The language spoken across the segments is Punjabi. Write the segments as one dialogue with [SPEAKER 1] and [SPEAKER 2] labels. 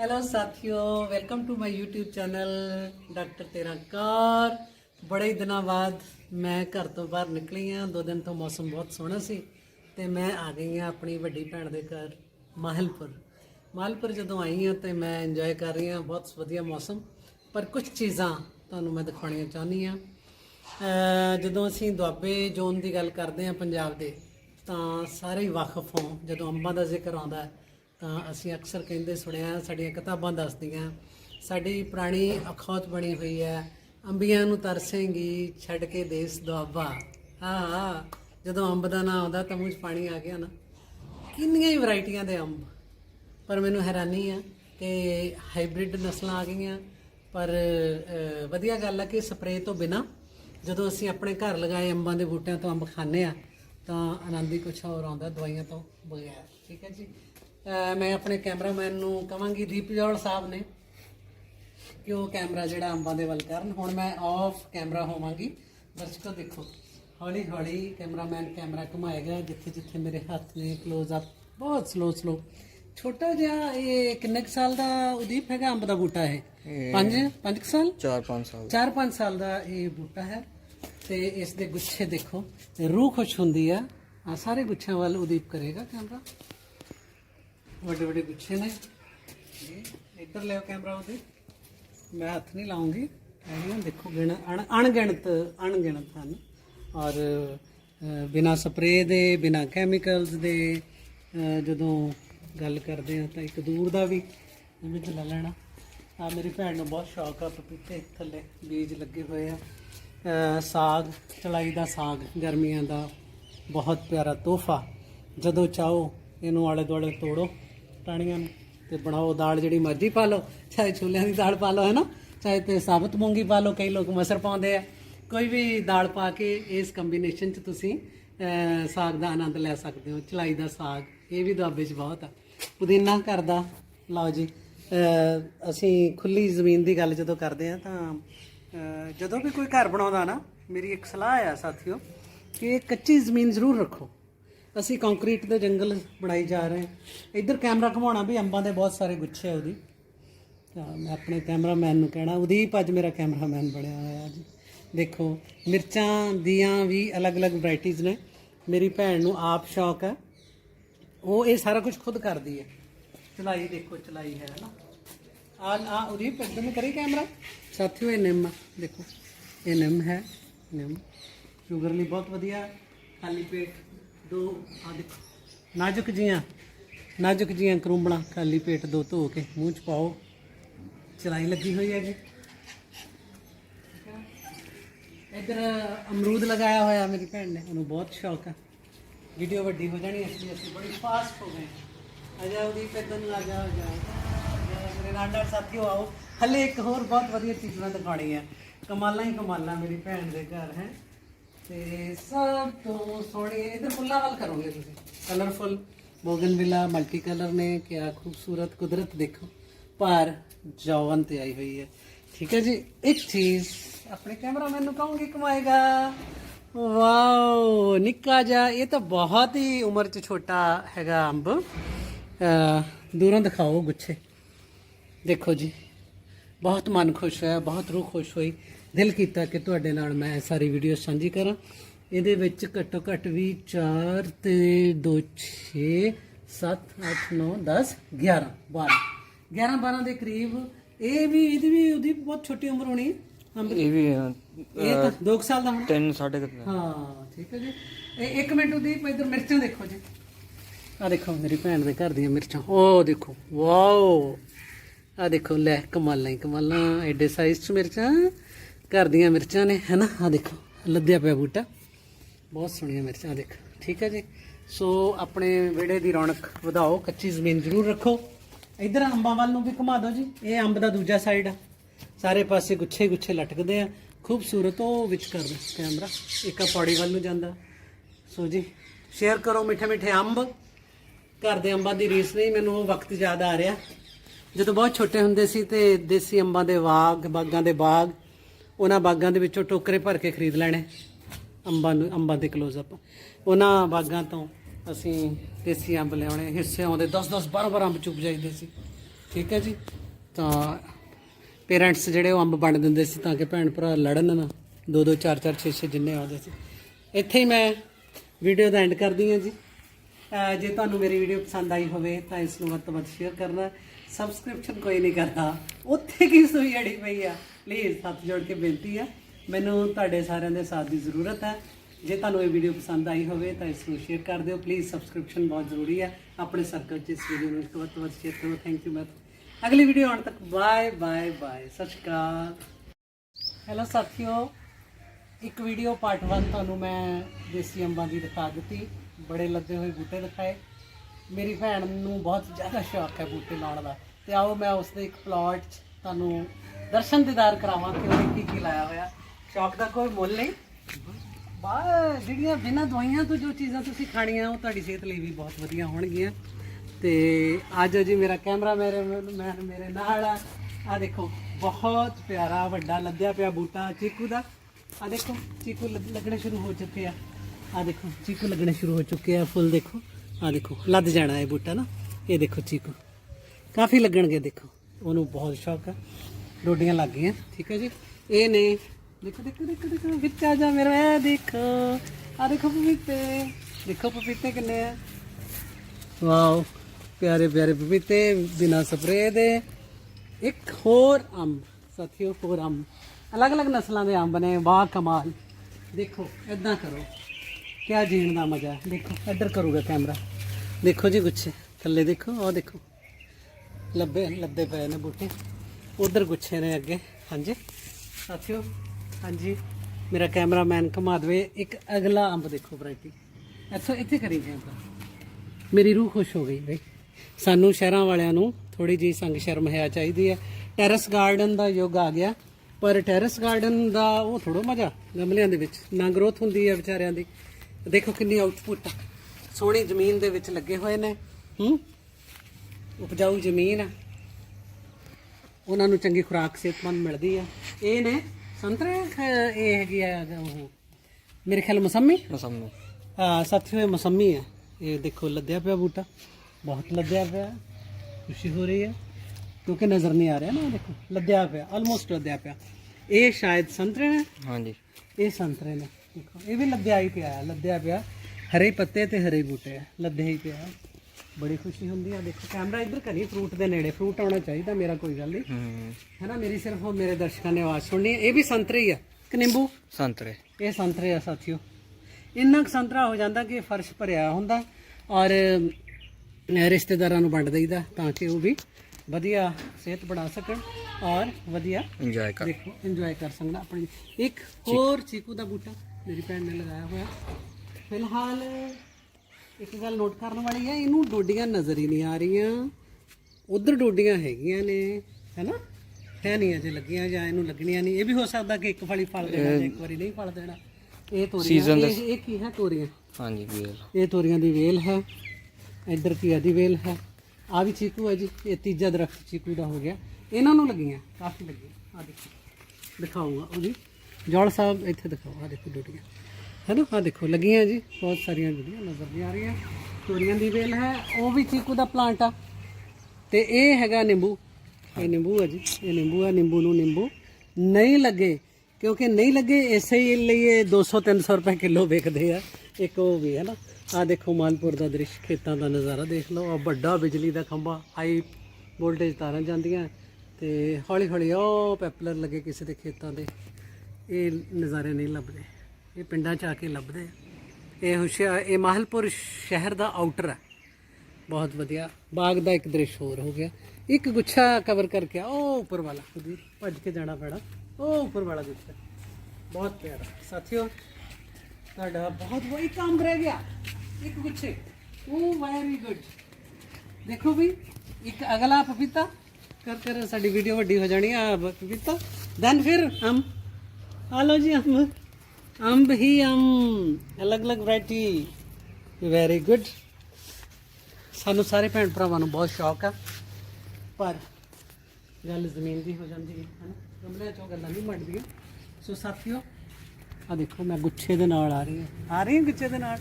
[SPEAKER 1] ਹੈਲੋ ਸਾਥੀਓ welcome to my YouTube channel doctor ਤੇਰਾ ਕਾਰ ਬੜੇ ਹੀ ਦਿਨਾਂ ਬਾਅਦ ਮੈਂ ਘਰ ਤੋਂ ਬਾਹਰ ਨਿਕਲੀ ਆ। ਦੋ ਦਿਨ ਤੋਂ ਮੌਸਮ ਬਹੁਤ ਸੋਹਣਾ ਸੀ ਤੇ ਮੈਂ ਆ ਗਈ ਆ ਆਪਣੀ ਵੱਡੀ ਭੈਣ ਦੇ ਘਰ ਮਾਹਲਪੁਰ। ਮਾਹਲਪੁਰ ਜਦੋਂ ਆਈ ਆ ਤੇ ਮੈਂ ਇੰਜੋਏ ਕਰ ਰਹੀ ਆ ਬਹੁਤ ਵਧੀਆ ਮੌਸਮ। ਪਰ ਕੁਝ ਚੀਜ਼ਾਂ ਤੁਹਾਨੂੰ ਮੈਂ ਦਿਖਾਉਣੀਆਂ ਚਾਹੁੰਦੀ ਆ। ਜਦੋਂ ਅਸੀਂ ਦੁਆਬੇ ਜ਼ੋਨ ਦੀ ਗੱਲ ਕਰਦੇ ਆ ਪੰਜਾਬ ਦੇ ਤਾਂ ਸਾਰੇ ਹੀ ਵਾਕਿਫ ਹੋ ਜਦੋਂ ਅੰਬਾਂ ਦਾ ਜ਼ਿਕਰ ਆਉਂਦਾ ਹੈ, ਤਾਂ ਅਸੀਂ ਅਕਸਰ ਕਹਿੰਦੇ ਸੁਣਿਆ, ਸਾਡੀਆਂ ਕਿਤਾਬਾਂ ਦੱਸਦੀਆਂ, ਸਾਡੀ ਪੁਰਾਣੀ ਅਖੌਤ ਬਣੀ ਹੋਈ ਹੈ, ਅੰਬੀਆਂ ਨੂੰ ਤਰਸੇਂਗੀ, ਛੱਡ ਕੇ ਦੇਸ ਦੁਆਬਾ। ਹਾਂ ਜਦੋਂ ਅੰਬ ਦਾ ਨਾਂ ਆਉਂਦਾ ਤਾਂ ਮੂੰਹ 'ਚ ਪਾਣੀ ਆ ਗਿਆ ਨਾ। ਕਿੰਨੀਆਂ ਹੀ ਵੈਰਾਈਟੀਆਂ ਦੇ ਅੰਬ, ਪਰ ਮੈਨੂੰ ਹੈਰਾਨੀ ਆ ਕਿ ਹਾਈਬ੍ਰਿਡ ਨਸਲਾਂ ਆ ਗਈਆਂ। ਪਰ ਵਧੀਆ ਗੱਲ ਆ ਕਿ ਸਪਰੇਅ ਤੋਂ ਬਿਨਾ ਜਦੋਂ ਅਸੀਂ ਆਪਣੇ ਘਰ ਲਗਾਏ ਅੰਬਾਂ ਦੇ ਬੂਟਿਆਂ ਤੋਂ ਅੰਬ ਖਾਂਦੇ ਆ, ਤਾਂ ਆਨੰਦ ਹੀ ਕੁਛ ਹੋਰ ਆਉਂਦਾ ਦਵਾਈਆਂ ਤੋਂ ਬਗੈਰ। ਠੀਕ ਹੈ ਜੀ? ਮੈਂ ਆਪਣੇ ਕੈਮਰਾਮੈਨ ਨੂੰ ਕਵਾਂਗੀ ਦੀਪ ਜੋੜ ਸਾਹਿਬ ਨੇ ਕਿ ਉਹ ਕੈਮਰਾ ਜਿਹੜਾ ਅੰਬਾਂ ਦੇ ਵੱਲ ਕਰਨ। ਹੁਣ ਮੈਂ ਆਫ ਕੈਮਰਾ ਹੋਵਾਂਗੀ। ਦਰਸ਼ਕੋ ਦੇਖੋ ਹੌਲੀ ਹੌਲੀ ਕੈਮਰਾਮੈਨ ਕੈਮਰਾ ਘੁਮਾਏਗਾ ਜਿੱਥੇ ਜਿੱਥੇ ਮੇਰੇ ਹੱਥ ਨੇ ক্লোਜ਼ ਅਪ ਬਹੁਤ ਸਲੋ ਸਲੋ ਛੋਟਾ ਜਿਹਾ ਇਹ ਕਿੰਨੇ ਸਾਲ ਦਾ ਉਦੀਪ ਹੈਗਾ? ਅੰਬ ਦਾ ਬੂਟਾ ਇਹ? 5 5 ਸਾਲ?
[SPEAKER 2] 4-5 ਸਾਲ।
[SPEAKER 1] 4-5 ਸਾਲ ਦਾ ਇਹ ਬੂਟਾ ਹੈ। ਤੇ ਇਸ ਦੇ ਗੁੱਛੇ ਦੇਖੋ ਤੇ ਰੂਹ ਖੁਸ਼ ਹੁੰਦੀ ਆ। ਆ ਸਾਰੇ ਗੁੱਛਿਆਂ ਵੱਲ ਉਦੀਪ ਕਰੇਗਾ ਕੈਮਰਾ। ਵੱਡੇ ਵੱਡੇ ਗੁੱਛੇ ਨੇ। ਜੀ ਇੱਧਰ ਲਿਓ ਕੈਮਰਾ ਉਹਦੇ। ਮੈਂ ਹੱਥ ਨਹੀਂ ਲਾਉਂਗੀ। ਇਹ ਦੇਖੋ, ਗਿਣ ਅਣ- ਅਣਗਿਣਤ ਅਣਗਿਣਤ ਹਨ। ਔਰ ਬਿਨਾ ਸਪਰੇਅ ਦੇ, ਬਿਨਾ ਕੈਮੀਕਲਸ ਦੇ ਜਦੋਂ ਗੱਲ ਕਰਦੇ ਆ ਤਾਂ ਇੱਕ ਦੂਰ ਦਾ ਵੀ ਵਿੱਚ ਲੈ ਲੈਣਾ। ਆ ਮੇਰੀ ਭੈਣ ਨੂੰ ਬਹੁਤ ਸ਼ੌਕ ਆ ਪਪੀਤੇ ਥੱਲੇ ਬੀਜ ਲੱਗੇ ਹੋਏ ਆ। ਸਾਗ, ਚਲਾਈ ਦਾ ਸਾਗ, ਗਰਮੀਆਂ ਦਾ ਬਹੁਤ ਪਿਆਰਾ ਤੋਹਫਾ। ਜਦੋਂ ਚਾਹੋ, ਇਹਨੂੰ ਆਲੇ ਦੁਆਲੇ ਤੋੜੋ। ਟਾਣੀਆਂ ਨੂੰ। ਤੇ ਬਣਾਓ ਦਾਲ ਜਿਹੜੀ ਮਰਜ਼ੀ ਪਾ ਲਓ, ਚਾਹੇ ਛੋਲਿਆਂ ਦੀ ਦਾਲ ਪਾ ਲਓ, ਹੈ ਨਾ? ਚਾਹੇ ਤੇ ਸਾਬਤ ਮੂੰਗੀ ਪਾ ਲਓ, ਕਈ ਲੋਕ ਮਸਰ ਪਾਉਂਦੇ ਆ। ਕੋਈ ਵੀ ਦਾਲ ਪਾ ਕੇ ਇਸ ਕੰਬੀਨੇਸ਼ਨ 'ਚ ਤੁਸੀਂ ਸਾਗ ਦਾ ਆਨੰਦ ਲੈ ਸਕਦੇ ਹੋ, ਚਲਾਈ ਦਾ ਸਾਗ, ਇਹ ਵੀ ਦੁਆਬੇ 'ਚ ਬਹੁਤ ਆ। ਪੁਦੀਨਾ ਘਰ ਦਾ, ਲਓ ਜੀ ਅਸੀਂ ਖੁੱਲੀ ਜ਼ਮੀਨ ਦੀ ਗੱਲ ਜਦੋਂ ਕਰਦੇ ਆ ਤਾਂ ਜਦੋਂ ਵੀ ਕੋਈ ਘਰ ਬਣਾਉਂਦਾ ਨਾ, ਮੇਰੀ ਇੱਕ ਸਲਾਹ ਆ ਸਾਥੀਓ, ਕਿ ਕੱਚੀ ਜ਼ਮੀਨ ਜ਼ਰੂਰ ਰੱਖੋ। ਅਸੀਂ ਕੰਕਰੀਟ ਦੇ ਜੰਗਲ ਬਣਾਈ ਜਾ ਰਹੇ ਹਾਂ। ਇੱਧਰ ਕੈਮਰਾ ਘੁਮਾਉਣਾ ਵੀ ਅੰਬਾਂ ਦੇ ਬਹੁਤ ਸਾਰੇ ਗੁੱਛੇ ਆ ਉਹਦੀ। ਤਾਂ ਮੈਂ ਆਪਣੇ ਕੈਮਰਾਮੈਨ ਨੂੰ ਕਹਿਣਾ, ਉਦੀਪ ਅੱਜ ਮੇਰਾ ਕੈਮਰਾਮੈਨ ਬਣਿਆ ਹੋਇਆ ਜੀ। ਦੇਖੋ, ਮਿਰਚਾਂ ਦੀਆਂ ਵੀ ਅਲੱਗ-ਅਲੱਗ ਵੈਰਾਈਟੀਆਂ ਨੇ। ਮੇਰੀ ਭੈਣ ਨੂੰ ਆਪ ਸ਼ੌਕ ਹੈ। ਉਹ ਇਹ ਸਾਰਾ ਕੁਝ ਖੁਦ ਕਰਦੀ ਹੈ। ਚਲਾਈ ਦੇਖੋ, ਚਲਾਈ ਹੈ ਨਾ। ਆ ਆ ਉਦੀਪ, ਇੱਧਰ ਕਰੀ ਕੈਮਰਾ ਸਾਥੀਓ, ਇਹ ਨਿੰਮ ਦੇਖੋ, ਇਹ ਨਿੰਮ ਹੈ। ਨਿੰਮ। ਸ਼ੂਗਰ ਲਈ ਬਹੁਤ ਵਧੀਆ। ਖਾਲੀ ਪੇਟ। ਦੋ ਆ ਦੇਖੋ। ਨਾਜ਼ੁਕ ਜੀਆਂ ਨਾਜ਼ੁਕ ਜੀਆਂ ਕਰੂੰਬਣਾ ਖਾਲੀ ਪੇਟ ਦੋ ਧੋ ਕੇ ਮੂੰਹ ਚ ਪਾਓ। ਚਲਾਈ ਲੱਗੀ ਹੋਈ ਹੈ ਜੀ ਇੱਧਰ ਅਮਰੂਦ ਲਗਾਇਆ ਹੋਇਆ ਮੇਰੀ ਭੈਣ ਨੇ, ਉਹਨੂੰ ਬਹੁਤ ਸ਼ੌਕ ਹੈ ਵੀਡੀਓ ਵੱਡੀ ਹੋ ਜਾਣੀ, ਇਸ ਲਈ ਅਸੀਂ ਬੜੀ ਫਾਸਟ ਹੋ ਗਏ ਆ ਉਹਦੀ ਪੈਦਲ ਨੂੰ ਆ ਜਾ ਆ ਮੇਰੇ ਨਾਲ ਸਾਥੀਓ ਆਓ। ਹਲੇ ਇੱਕ ਹੋਰ ਬਹੁਤ ਵਧੀਆ ਚੀਜ਼ਾਂ ਮੈਂ ਦਿਖਾਉਣੀ ਹੈ ਕਮਾਲਾਂ ਹੀ ਕਮਾਲਾਂ, ਮੇਰੀ ਭੈਣ ਦੇ ਘਰ, ਹੈ। ਤੇ ਸਭ ਤੋਂ ਸੋਹਣੀ ਇਧਰ ਫੁੱਲਾਂ ਵੱਲ ਕਰੋਗੇ ਤੁਸੀਂ? ਕਲਰਫੁਲ ਬੋਗਨਵਿਲਾ ਮਲਟੀ ਕਲਰ ਨੇ, ਕਿਆ ਖੂਬਸੂਰਤ ਕੁਦਰਤ ਦੇਖੋ। ਭਾਰ ਜੌਵਨ ਤੇ ਆਈ ਹੋਈ ਹੈ। ਠੀਕ ਹੈ ਜੀ, ਇੱਕ ਚੀਜ਼ ਆਪਣੇ ਕੈਮਰਾਮੈਨ ਨੂੰ ਕਹੂੰਗੀ, ਕਮਾਏਗਾ। ਵਾਓ, ਨਿੱਕਾ ਜਿਹਾ, ਇਹ ਤਾਂ ਬਹੁਤ ਹੀ ਉਮਰ ਚ ਛੋਟਾ ਹੈਗਾ ਅੰਬ। ਦੂਰੋਂ ਦਿਖਾਓ ਗੁੱਛੇ। ਦੇਖੋ ਜੀ, ਬਹੁਤ ਮਨ ਖੁਸ਼ ਹੋਇਆ, ਬਹੁਤ ਰੂਹ ਖੁਸ਼ ਹੋਈ। ਦਿਲ ਕੀਤਾ ਕਿ ਤੁਹਾਡੇ ਨਾਲ ਮੈਂ ਸਾਰੀ ਵੀਡੀਓ ਸਾਂਝੀ ਕਰਾਂ। ਇਹਦੇ ਵਿੱਚ ਘੱਟੋ ਘੱਟ ਵੀ 4 ਤੇ 2 6 7 8 9 10 11 12 11 12 ਦੇ ਕਰੀਬ। ਇਹ ਵੀ ਇਹਦੀ ਵੀ ਉਹਦੀ ਬਹੁਤ ਛੋਟੀ ਉਮਰ ਹੋਣੀ
[SPEAKER 2] ਇਹ ਵੀ
[SPEAKER 1] ਇਹ ਤਾਂ 2 ਸਾਲ ਦਾ ਹੋਣਾ।
[SPEAKER 2] 3 ਸਾਢੇ ਕੁ
[SPEAKER 1] ਹਾਂ ਠੀਕ ਹੈ ਜੀ। ਇਹ ਇੱਕ ਮਿੰਟ ਉਹਦੀ ਇਧਰ ਮਿਰਚਾਂ ਦੇਖੋ ਜੀ। ਆ ਦੇਖੋ ਮੇਰੀ ਭੈਣ ਦੇ ਘਰ ਦੀਆਂ ਮਿਰਚਾਂ। ਉਹ ਦੇਖੋ ਵਾਓ। ਆ ਦੇਖੋ ਲੈ ਕਮਾਲਾਂ ਹੀ ਕਮਾਲਾਂ ਐਡੇ ਸਾਈਜ਼ ਚ ਮਿਰਚਾਂ। ਘਰ ਦੀਆਂ ਮਿਰਚਾਂ ਨੇ ਹੈਨਾ ਆ ਦੇਖੋ, ਲੱਦਿਆ ਪਿਆ ਬੂਟਾ। ਬਹੁਤ ਸੋਹਣੀਆਂ ਮਿਰਚਾਂ, ਦੇਖੋ। ਠੀਕ ਹੈ ਜੀ? ਸੋ ਆਪਣੇ ਵਿਹੜੇ ਦੀ ਰੌਣਕ ਵਧਾਓ, ਕੱਚੀ ਜ਼ਮੀਨ ਜ਼ਰੂਰ ਰੱਖੋ। ਇਧਰ ਅੰਬਾਂ ਵੱਲ ਨੂੰ ਵੀ ਘੁਮਾ ਦਿਓ ਜੀ। ਇਹ ਅੰਬ ਦਾ ਦੂਜਾ ਸਾਈਡ ਆ। ਸਾਰੇ ਪਾਸੇ ਗੁੱਛੇ ਗੁੱਛੇ ਲਟਕਦੇ ਆ। ਖੂਬਸੂਰਤ ਉਹ ਵਿੱਚ ਕਰ ਕੈਮਰਾ। ਇੱਕ ਆ ਪੌੜੀ ਵੱਲ ਨੂੰ ਜਾਂਦਾ। ਸੋ ਜੀ ਸ਼ੇਅਰ ਕਰੋ ਮਿੱਠੇ ਮਿੱਠੇ ਅੰਬ। ਘਰ ਦੇ ਅੰਬਾਂ ਦੀ ਰੀਸ ਨਹੀਂ, ਮੈਨੂੰ ਉਹ ਵਕਤ ਯਾਦ ਆ ਰਿਹਾ। ਜਦੋਂ ਬਹੁਤ ਛੋਟੇ ਹੁੰਦੇ ਸੀ ਤੇ ਦੇਸੀ ਅੰਬਾਂ ਦੇ ਬਾਗ ਬਾਗਾਂ ਦੇ ਬਾਗ ਉਹਨਾਂ ਬਾਗਾਂ ਦੇ ਵਿੱਚੋਂ ਟੋਕਰੇ ਭਰ ਕੇ ਖਰੀਦ ਲੈਣੇ। ਅੰਬਾਂ ਨੂੰ, ਅੰਬਾਂ ਦੇ ক্লোਜ਼ ਅਪ ਉਹਨਾਂ ਬਾਗਾਂ ਤੋਂ ਅਸੀਂ ਦੇਸੀ ਅੰਬ ਲਿਆਉਣੇ, ਹਿੱਸੇ ਆਉਂਦੇ 10 10 12 12 ਅੰਬ ਚੁੱਪ ਜਾਈਦੇ ਸੀ। ਠੀਕ ਹੈ ਜੀ? ਤਾਂ ਪੇਰੈਂਟਸ ਜਿਹੜੇ ਉਹ ਅੰਬ ਵੰਡ ਦਿੰਦੇ ਸੀ ਤਾਂ ਕਿ ਭੈਣ ਭਰਾ ਲੜਨ ਨਾ ਦੋ ਦੋ ਚਾਰ ਚਾਰ ਛੇ ਛੇ ਜਿੰਨੇ ਆਉਂਦੇ ਸੀ। ਇੱਥੇ ਹੀ ਮੈਂ ਵੀਡੀਓ ਦਾ ਐਂਡ ਕਰਦੀ ਹਾਂ ਜੀ। ਜੇ ਤੁਹਾਨੂੰ ਮੇਰੀ ਵੀਡੀਓ ਪਸੰਦ ਆਈ ਹੋਵੇ ਤਾਂ ਇਸ ਨੂੰ ਵੱਧ ਤੋਂ ਵੱਧ ਸ਼ੇਅਰ ਕਰਨਾ। ਸਬਸਕ੍ਰਿਪਸ਼ਨ ਕੋਈ ਨਹੀਂ ਕਰਦਾ। ਉੱਥੇ ਕੀ ਸੂਈ ਅੜੀ ਪਈ ਆ? ਪਲੀਜ਼ ਹੱਥ ਜੋੜ ਕੇ ਬੇਨਤੀ ਆ। ਮੈਨੂੰ ਤੁਹਾਡੇ ਸਾਰਿਆਂ ਦੇ ਸਾਥ ਦੀ ਜ਼ਰੂਰਤ ਹੈ ਜੇ ਤੁਹਾਨੂੰ ਇਹ ਵੀਡੀਓ ਪਸੰਦ ਆਈ ਹੋਵੇ ਤਾਂ ਇਸ ਨੂੰ ਸ਼ੇਅਰ ਕਰ ਦਿਓ। ਪਲੀਜ਼ ਸਬਸਕ੍ਰਿਪਸ਼ਨ ਬਹੁਤ ਜ਼ਰੂਰੀ ਹੈ ਆਪਣੇ ਸਰਕਲ 'ਚ ਇਸ ਵੀਡੀਓ ਨੂੰ ਵੱਧ ਤੋਂ ਵੱਧ ਸ਼ੇਅਰ ਕਰੋ। ਥੈਂਕ ਯੂ ਮੈਂ ਅਗਲੀ ਵੀਡੀਓ ਆਉਣ ਤੱਕ ਬਾਏ ਬਾਏ ਬਾਏ ਸਤਿ ਸ਼੍ਰੀ ਅਕਾਲ। ਹੈਲੋ ਸਾਥੀਓ। ਇੱਕ ਵੀਡੀਓ ਪਾਰਟ 1 ਤੁਹਾਨੂੰ ਮੈਂ ਦੇਸੀ ਅੰਬਾਂ ਦੀ ਦਿਖਾ ਦਿੱਤੀ। ਬੜੇ ਲੱਗੇ ਹੋਏ ਬੂਟੇ ਦਿਖਾਏ। ਮੇਰੀ ਭੈਣ ਨੂੰ ਬਹੁਤ ਜ਼ਿਆਦਾ ਸ਼ੌਕ ਹੈ ਬੂਟੇ ਲਾਉਣ ਦਾ। ਤੇ ਆਓ, ਮੈਂ ਉਸ ਦੇ ਇੱਕ ਪਲਾਟ 'ਚ ਤੁਹਾਨੂੰ ਦਰਸ਼ਨ ਦੀਦਾਰ ਕਰਾਵਾਂ ਕਿ ਉਹਨੇ ਕੀ ਕੀ ਲਾਇਆ ਹੋਇਆ। ਸ਼ੌਕ ਦਾ ਕੋਈ ਮੁੱਲ ਨਹੀਂ। ਬਾ ਜਿਹੜੀਆਂ ਬਿਨਾਂ ਦਵਾਈਆਂ ਤੋਂ ਜੋ ਚੀਜ਼ਾਂ ਤੁਸੀਂ ਖਾਣੀਆਂ, ਉਹ ਤੁਹਾਡੀ ਸਿਹਤ ਲਈ ਵੀ ਬਹੁਤ ਵਧੀਆ ਹੋਣਗੀਆਂ। ਤੇ ਅੱਜ ਜੀ ਮੇਰਾ ਕੈਮਰਾ ਮੇਰੇ ਮੈਂ ਮੇਰੇ ਨਾਲ ਆ। ਆ ਦੇਖੋ, ਬਹੁਤ ਪਿਆਰਾ, ਵੱਡਾ, ਲੱਦਿਆ ਪਿਆ ਬੂਟਾ ਚੀਕੂ ਦਾ। ਆ ਦੇਖੋ, ਚੀਕੂ ਲੱਗ- ਲੱਗਣੇ ਸ਼ੁਰੂ ਹੋ ਚੁੱਕੇ ਆ। ਆ ਦੇਖੋ, ਚੀਕੂ ਲੱਗਣੇ ਸ਼ੁਰੂ ਹੋ ਚੁੱਕੇ ਆ, ਫੁੱਲ ਦੇਖੋ। ਆ ਦੇਖੋ, ਲੱਦ ਜਾਣਾ ਇਹ ਬੂਟਾ ਨਾ। ਇਹ ਦੇਖੋ ਚੀਕੂ। ਕਾਫੀ ਲੱਗਣਗੇ, ਦੇਖੋ। ਉਹਨੂੰ ਬਹੁਤ ਸ਼ੌਕ ਆ। ਡੋਡੀਆਂ ਲੱਗ ਗਈਆਂ। ਠੀਕ ਹੈ ਜੀ। ਇਹ ਨੇ, ਦੇਖੋ ਦੇਖੋ ਦੇਖੋ ਦੇਖੋ, ਵਿੱਚ ਆ ਜਾ ਮੇਰਾ, ਇਹ ਦੇਖੋ। ਆ ਦੇਖੋ ਪਪੀਤੇ। ਦੇਖੋ ਪਪੀਤੇ ਕਿੰਨੇ ਆ। ਵਾਓ, ਪਿਆਰੇ ਪਿਆਰੇ ਪਪੀਤੇ, ਬਿਨਾ ਸਪਰੇ ਦੇ। ਇੱਕ ਹੋਰ ਅੰਬ, ਸਾਥੀਓ, ਹੋਰ ਅੰਬ। ਅਲੱਗ-ਅਲੱਗ ਨਸਲਾਂ ਦੇ ਅੰਬ ਨੇ, ਵਾਹ ਕਮਾਲ। ਦੇਖੋ ਇਦਾਂ ਕਰੋ। ਕਿਆ ਜੀਣ ਦਾ ਮਜ਼ਾ। ਦੇਖੋ, ਇੱਧਰ ਕਰੂਗਾ ਕੈਮਰਾ। ਦੇਖੋ ਜੀ, ਗੁੱਛੇ। ਥੱਲੇ ਦੇਖੋ, ਆਹ ਦੇਖੋ। ਲੱਭੇ ਲੱਦੇ ਪਏ ਨੇ ਬੂਟੇ। ਉਧਰ ਗੁੱਛੇ ਨੇ ਅੱਗੇ, ਹਾਂਜੀ। ਸਾਥੀਓ, ਹਾਂਜੀ, ਮੇਰਾ ਕੈਮਰਾਮੈਨ ਘੁਮਾ ਦੇਵੇ ਇੱਕ ਅਗਲਾ ਅੰਬ ਦੇਖੋ ਵੈਰਾਈਟੀ। ਇੱਥੋਂ ਇੱਥੇ ਕਰੀ ਜਾਂਦਾ ਮੇਰੀ ਰੂਹ ਖੁਸ਼ ਹੋ ਗਈ ਬਈ। ਸਾਨੂੰ ਸ਼ਹਿਰਾਂ ਵਾਲਿਆਂ ਨੂੰ ਥੋੜੀ ਜੀ ਸੰਗ ਸ਼ਰਮ ਹੈ, ਚਾਹੀਦੀ ਹੈ। ਟੈਰਸ ਗਾਰਡਨ ਦਾ ਯੁੱਗ ਆ ਗਿਆ, ਪਰ ਟੈਰਸ ਗਾਰਡਨ ਦਾ ਉਹ ਥੋੜੋ ਮਜ਼ਾ, ਗਮਲਿਆਂ ਦੇ ਵਿੱਚ। ਨਾ ਗਰੋਥ ਹੁੰਦੀ ਹੈ ਵਿਚਾਰਿਆਂ ਦੀ। ਦੇਖੋ ਕਿੰਨੀ ਆਊਟਪੁੱਟ ਸੋਹਣੀ ਜ਼ਮੀਨ ਦੇ ਵਿੱਚ ਲੱਗੇ ਹੋਏ ਨੇ। ਹੂੰ? ਉਪਜਾਊ ਜ਼ਮੀਨ ਆ। ਉਹਨਾਂ ਨੂੰ ਚੰਗੀ ਖੁਰਾਕ ਸਿਹਤਮੰਦ ਮਿਲਦੀ ਆ। ਇਹ ਨੇ ਸੰਤਰੇ ਖ- ਇਹ ਹੈਗੀ ਆ ਉਹ ਮੇਰੇ ਖਿਆਲ ਮਸੰਮੀ?
[SPEAKER 2] ਮਸੰਮੀ।
[SPEAKER 1] ਹਾਂ ਸਾਥੀਓ ਇਹ ਮਸੰਮੀ ਹੈ ਇਹ ਦੇਖੋ ਲੱਦਿਆ ਪਿਆ ਬੂਟਾ। ਬਹੁਤ ਲੱਦਿਆ ਪਿਆ। ਖੁਸ਼ੀ ਹੋ ਰਹੀ ਹੈ ਕਿਉਂਕਿ ਨਜ਼ਰ ਨਹੀਂ ਆ ਰਿਹਾ ਨਾ ਇਹ ਦੇਖੋ ਲੱਦਿਆ ਪਿਆ ਆਲਮੋਸਟ ਲੱਦਿਆ ਪਿਆ। ਇਹ ਸ਼ਾਇਦ ਸੰਤਰੇ ਨੇ
[SPEAKER 2] ਹਾਂਜੀ।
[SPEAKER 1] ਇਹ ਸੰਤਰੇ ਨੇ ਦੇਖੋ ਇਹ ਵੀ ਲੱਦਿਆ ਹੀ ਪਿਆ ਹੈ, ਲੱਦਿਆ ਪਿਆ। ਹਰੇ ਪੱਤੇ ਤੇ ਹਰੇ ਬੂਟੇ ਆ ਲੱਦਿਆ ਹੀ ਪਿਆ। ਬੜੀ ਖੁਸ਼ੀ ਹੁੰਦੀ ਆ। ਦੇਖੋ ਕੈਮਰਾ ਇੱਧਰ ਕਰੀ ਫਰੂਟ ਦੇ ਨੇੜੇ। ਫਰੂਟ ਆਉਣਾ ਚਾਹੀਦਾ ਮੇਰਾ ਕੋਈ ਗੱਲ ਨਹੀਂ।
[SPEAKER 2] ਹੂੰ।
[SPEAKER 1] ਹੈ ਨਾ ਮੇਰੀ ਸਿਰਫ ਉਹ ਮੇਰੇ ਦਰਸ਼ਕਾਂ ਨੇ ਆਵਾਜ਼ ਸੁਣਨੀ ਹੈ। ਇਹ ਵੀ ਸੰਤਰੇ ਹੀ ਆ ਕਿ ਨਿੰਬੂ?
[SPEAKER 2] ਸੰਤਰੇ।
[SPEAKER 1] ਇਹ ਸੰਤਰੇ ਆ ਸਾਥੀਓ। ਇੰਨਾ ਕੁ ਸੰਤਰਾ ਹੋ ਜਾਂਦਾ ਕਿ ਫਰਸ਼ ਭਰਿਆ ਹੁੰਦਾ ਔਰ ਰਿਸ਼ਤੇਦਾਰਾਂ ਨੂੰ ਵੰਡ ਦਈਦਾ ਤਾਂ ਕਿ ਉਹ ਵੀ ਵਧੀਆ ਸਿਹਤ ਬਣਾ ਸਕਣ ਔਰ ਵਧੀਆ
[SPEAKER 2] ਇੰਜੋਏ ਕਰ।
[SPEAKER 1] ਦੇਖੋ ਇੰਜੋਏ ਕਰ ਸਕਣ ਆਪਣੀ। ਇੱਕ ਹੋਰ ਚੀਕੂ ਦਾ ਬੂਟਾ ਮੇਰੀ ਭੈਣ ਨੇ ਲਗਾਇਆ ਹੋਇਆ। ਫਿਲਹਾਲ ਇੱਕ ਗੱਲ ਨੋਟ ਕਰਨ ਵਾਲੀ ਹੈ ਇਹਨੂੰ ਡੋਡੀਆਂ ਨਜ਼ਰ ਹੀ ਨਹੀਂ ਆ ਰਹੀਆਂ। ਉਧਰ ਡੋਡੀਆਂ ਹੈਗੀਆਂ ਨੇ ਹੈਨਾ? ਹੈ ਨਹੀਂ ਅਜੇ ਲੱਗੀਆਂ ਜਾਂ ਇਹਨੂੰ ਲੱਗਣੀਆਂ ਨਹੀਂ। ਇਹ ਵੀ ਹੋ ਸਕਦਾ ਕਿ ਇੱਕ ਫਲੀ ਫਲ ਦੇਣਾ ਜਾਂ ਇੱਕ ਵਾਰੀ ਨਹੀਂ ਫਲ ਦੇਣਾ। ਇਹ ਤੋਰੀਆਂ ਇਹ ਇਹ ਕੀ ਹੈ ਤੋਰੀਆਂ?
[SPEAKER 2] ਹਾਂਜੀ ਵੇਲ।
[SPEAKER 1] ਇਹ ਤੋਰੀਆਂ ਦੀ ਵੇਲ ਹੈ। ਇੱਧਰ ਕੀ ਦੀ ਵੇਲ ਹੈ। ਆ ਵੀ ਚੀਕੂ ਹੈ ਜੀ। ਇਹ ਤੀਜਾ ਦਰਖਤ ਚੀਕੂ ਦਾ ਹੋ ਗਿਆ। ਇਹਨਾਂ ਨੂੰ ਲੱਗੀਆਂ ਕਾਫੀ ਲੱਗੀਆਂ। ਆ ਦੇਖੋ ਦਿਖਾਉਂਗਾ ਉਹਦੀ। ਜੋਲ ਸਾਹਿਬ ਇੱਥੇ ਦਿਖਾਓ। ਆ ਦੇਖੋ ਡੋਡੀਆਂ। ਹੈ ਨਾ ਆ ਦੇਖੋ, ਲੱਗੀਆਂ ਜੀ, ਬਹੁਤ ਸਾਰੀਆਂ ਜਿਹੜੀਆਂ ਨਜ਼ਰ ਨਹੀਂ ਆ ਰਹੀਆਂ। ਤੋਰੀਆਂ ਦੀ ਵੇਲ ਹੈ, ਉਹ ਵੀ ਚੀਕੂ ਦਾ ਪਲਾਂਟ ਆ। ਤੇ ਇਹ ਹੈਗਾ ਨਿੰਬੂ। ਇਹ ਨਿੰਬੂ ਹੈ ਜੀ, ਇਹ ਨਿੰਬੂ ਆ, ਨਿੰਬੂ ਨੂੰ ਨਿੰਬੂ ਨਹੀਂ ਲੱਗੇ। ਕਿਉਂਕਿ ਨਹੀਂ ਲੱਗੇ, ਇਸੇ ਹੀ ਲਈ ਇਹ 200 300 ਰੁਪਏ ਕਿਲੋ ਵਿਕਦੇ ਆ। ਇੱਕ ਉਹ ਵੀ ਹੈ ਨਾ ਆ ਦੇਖੋ ਮਾਨਪੁਰ ਦਾ ਦ੍ਰਿਸ਼, ਖੇਤਾਂ ਦਾ ਨਜ਼ਾਰਾ ਦੇਖ ਲਓ। ਆ ਵੱਡਾ ਬਿਜਲੀ ਦਾ ਖੰਭਾ ਹਾਈ ਵੋਲਟੇਜ ਤਾਰਾਂ ਜਾਂਦੀਆਂ। ਤੇ ਹੌਲੀ ਹੌਲੀ ਉਹ ਪੈਪਲਰ ਲੱਗੇ ਕਿਸੇ ਦੇ ਖੇਤਾਂ ਦੇ। ਇਹ ਨਜ਼ਾਰੇ ਨਹੀਂ ਲੱਭਦੇ। ਇਹ ਪਿੰਡਾਂ 'ਚ ਆ ਕੇ ਲੱਭਦੇ ਆ। ਇਹ ਹੁਸ਼ਿਆਰ ਇਹ ਮਾਹਲਪੁਰ ਸ਼ਹਿਰ ਦਾ ਆਊਟਰ ਹੈ ਬਹੁਤ ਵਧੀਆ। ਬਾਗ ਦਾ ਇੱਕ ਦ੍ਰਿਸ਼ ਹੋਰ ਹੋ ਗਿਆ। ਇੱਕ ਗੁੱਛਾ ਕਵਰ ਕਰਕੇ ਉਹ ਉੱਪਰ ਵਾਲਾ। ਉਹਦੀ ਭੱਜ ਕੇ ਜਾਣਾ ਪੈਣਾ। ਉਹ ਉੱਪਰ ਵਾਲਾ ਗੁੱਛਾ। ਬਹੁਤ ਪਿਆਰਾ। ਸਾਥੀਓ, ਤੁਹਾਡਾ ਬਹੁਤ ਵਹੀ ਕੰਮ ਰਹਿ ਗਿਆ। ਇੱਕ ਗੁੱਛੇ। ਉਹ ਵੈਰੀ ਗੁੱਡ ਦੇਖੋ ਵੀ, ਇੱਕ ਅਗਲਾ ਪਪੀਤਾ। ਕਰ ਕਰ, ਸਾਡੀ ਵੀਡੀਓ ਵੱਡੀ ਹੋ ਜਾਣੀ ਆ, ਪਪੀਤਾ। ਦੈਨ ਫਿਰ ਹਮ ਆ ਲਓ ਜੀ ਅੰਬ। ਅੰਬ ਹੀ ਅੰਬ ਅਲੱਗ ਅਲੱਗ ਵੈਰਾਈਟੀ ਵੈਰੀ ਗੁੱਡ ਸਾਨੂੰ ਸਾਰੇ ਭੈਣ ਭਰਾਵਾਂ ਨੂੰ ਬਹੁਤ ਸ਼ੌਕ ਆ। ਪਰ ਗੱਲ ਜ਼ਮੀਨ ਦੀ ਹੋ ਜਾਂਦੀ ਹੈ, ਹਨਾ? ਗਮਲਿਆਂ ਚੋਂ ਗੱਲਾਂ ਨਹੀਂ ਮੰਡਦੀਆਂ ਸੋ ਸਾਥੀਓ ਆ ਦੇਖੋ, ਮੈਂ ਗੁੱਛੇ ਦੇ ਨਾਲ ਆ ਰਹੀ ਹਾਂ। ਆ ਰਹੀ ਹਾਂ ਗੁੱਛੇ ਦੇ ਨਾਲ?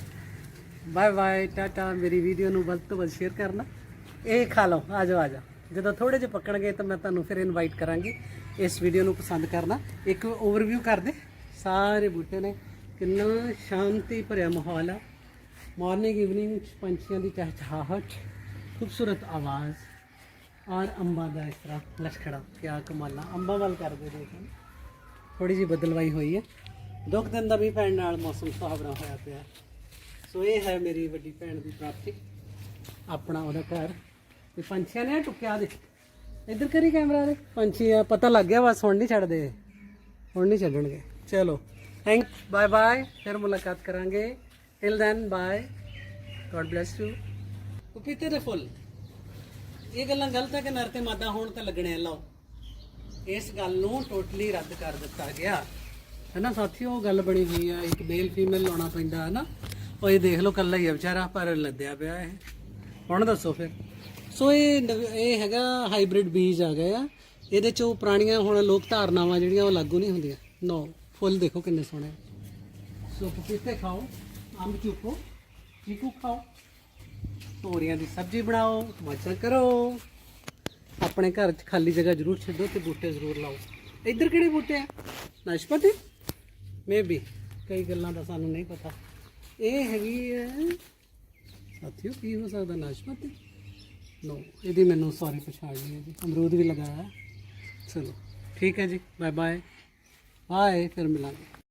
[SPEAKER 1] ਬਾਏ ਬਾਏ ਟਾਟਾ। ਮੇਰੀ ਵੀਡੀਓ ਨੂੰ ਵੱਧ ਤੋਂ ਵੱਧ ਸ਼ੇਅਰ ਕਰਨਾ। ਇਹ ਖਾ ਲਓ। ਆ ਜਾਓ ਆ ਜਾਓ। ਜਦੋਂ ਥੋੜੇ ਜਿਹੇ ਪੱਕਣਗੇ ਤਾਂ ਮੈਂ ਤੁਹਾਨੂੰ ਫਿਰ ਇਨਵਾਈਟ ਕਰਾਂਗੀ। ਇਸ ਵੀਡੀਓ ਨੂੰ ਪਸੰਦ ਕਰਨਾ। ਇੱਕ ਓਵਰਵਿਊ ਕਰ ਦੇ ਸਾਰੇ ਬੂਟੇ ਨੇ। ਕਿੰਨਾ ਸ਼ਾਂਤੀ ਭਰਿਆ ਮਾਹੌਲ ਆ। ਮਾਰਨਿੰਗ ਇਵਨਿੰਗ ਪੰਛੀਆਂ ਦੀ ਚਹਿਚਹਾਹਟ, ਖੂਬਸੂਰਤ ਆਵਾਜ਼ ਔਰ ਅੰਬਾਂ ਦਾ ਇਸ ਤਰ੍ਹਾਂ ਲਸ਼ਕੜਾ ਕਿਆ ਕਮਾਲਾਂ। ਅੰਬਾਂ ਵੱਲ ਕਰਦੇ ਦੇਖੋ। ਥੋੜੀ ਜਿਹੀ ਬਦਲਵਾਈ ਹੋਈ ਹੈ। ਦੁੱਖ ਦਿਨ ਦਾ ਵੀ ਪੈਣ ਨਾਲ ਮੌਸਮ ਸੁਹਾਵਣਾ ਹੋਇਆ ਪਿਆ। ਸੋ ਇਹ ਹੈ ਮੇਰੀ ਵੱਡੀ ਭੈਣ ਦੀ ਪ੍ਰਾਪਤੀ। ਆਪਣਾ ਉਹਦਾ ਘਰ। ਤੇ ਪੰਛੀਆਂ ਨੇ ਟੁੱਕਿਆ ਦੇ। ਇੱਧਰ ਕਰੀ ਕੈਮਰਾ ਦੇ ਪੰਛੀ ਆ, ਪਤਾ ਲੱਗ ਗਿਆ, ਬਸ ਹੁਣ ਨਹੀਂ ਛੱਡਦੇ। ਹੁਣ ਨਹੀਂ ਛੱਡਣਗੇ। ਚਲੋ ਥੈਂਕ ਬਾਏ ਬਾਏ ਫਿਰ ਮੁਲਾਕਾਤ ਕਰਾਂਗੇ till then bye God bless you ਪਪੀਤੇ ਦੇ ਫੁੱਲ ਇਹ ਗੱਲਾਂ ਗਲਤ ਹੈ ਕਿ ਨਰ ਤੇ ਮਾਦਾ ਹੋਣ ਤਾਂ ਲੱਗਣੇ ਲਓ ਇਸ ਗੱਲ ਨੂੰ ਟੋਟਲੀ ਰੱਦ ਕਰ ਦਿੱਤਾ ਗਿਆ ਹੈ ਨਾ ਸਾਥੀਓ ਉਹ ਗੱਲ ਬਣੀ ਹੋਈ ਆ ਇੱਕ ਮੇਲ ਫੀਮੇਲ ਲਾਉਣਾ ਪੈਂਦਾ ਹੈ ਨਾ ਉਹ ਇਹ ਦੇਖ ਲਓ ਕੱਲਾ ਹੀ ਆ ਵਿਚਾਰਾ ਪਰ ਲੱਦਿਆ ਪਿਆ ਇਹ ਹੁਣ ਦੱਸੋ ਫਿਰ ਸੋ ਇਹ ਨਵ- ਇਹ ਹੈਗਾ ਹਾਈਬ੍ਰਿਡ ਬੀਜ ਆ ਗਏ ਆ ਇਹਦੇ ਚੋਂ ਪੁਰਾਣੀਆਂ ਹੁਣ ਲੋਕ ਧਾਰਨਾਵਾਂ ਜਿਹੜੀਆਂ ਉਹ ਲਾਗੂ ਨਹੀਂ ਹੁੰਦੀਆਂ ਨੋ ਫੁੱਲ ਦੇਖੋ ਕਿੰਨੇ ਸੋਹਣੇ। ਸੋ ਪਪੀਤੇ ਖਾਓ, ਅੰਬ ਚੁੱਕੋ, ਚੀਕੂ ਖਾਓ, ਤੋਰੀਆਂ ਦੀ ਸਬਜ਼ੀ ਬਣਾਓ ਮਾਚਾ ਕਰੋ। ਆਪਣੇ ਘਰ 'ਚ ਖਾਲੀ ਜਗ੍ਹਾ ਜ਼ਰੂਰ ਛੱਡੋ ਤੇ ਬੂਟੇ ਜ਼ਰੂਰ ਲਾਓ। ਇੱਧਰ ਕਿਹੜੇ ਬੂਟੇ ਆ? ਨਾਸ਼ਪਤੀ? ਮੇਬੀ ਕਈ ਗੱਲਾਂ ਦਾ ਸਾਨੂੰ ਨਹੀਂ ਪਤਾ। ਇਹ ਹੈਗੀ ਹੈ, ਸਾਥੀਓ ਕੀ ਹੋ ਸਕਦਾ ਨਾਸ਼ਪਤੀ? ਨੋ ਇਹਦੀ ਮੈਨੂੰ ਸੌਰੀ ਪਛਾਣ ਨਹੀਂ ਹੈ ਜੀ। ਅਮਰੂਦ ਵੀ ਲਗਾਇਆ ਚਲੋ, ਠੀਕ ਹੈ ਜੀ ਬਾਏ ਬਾਏ ਬਾਏ ਫਿਰ ਮਿਲਾਂਗੇ।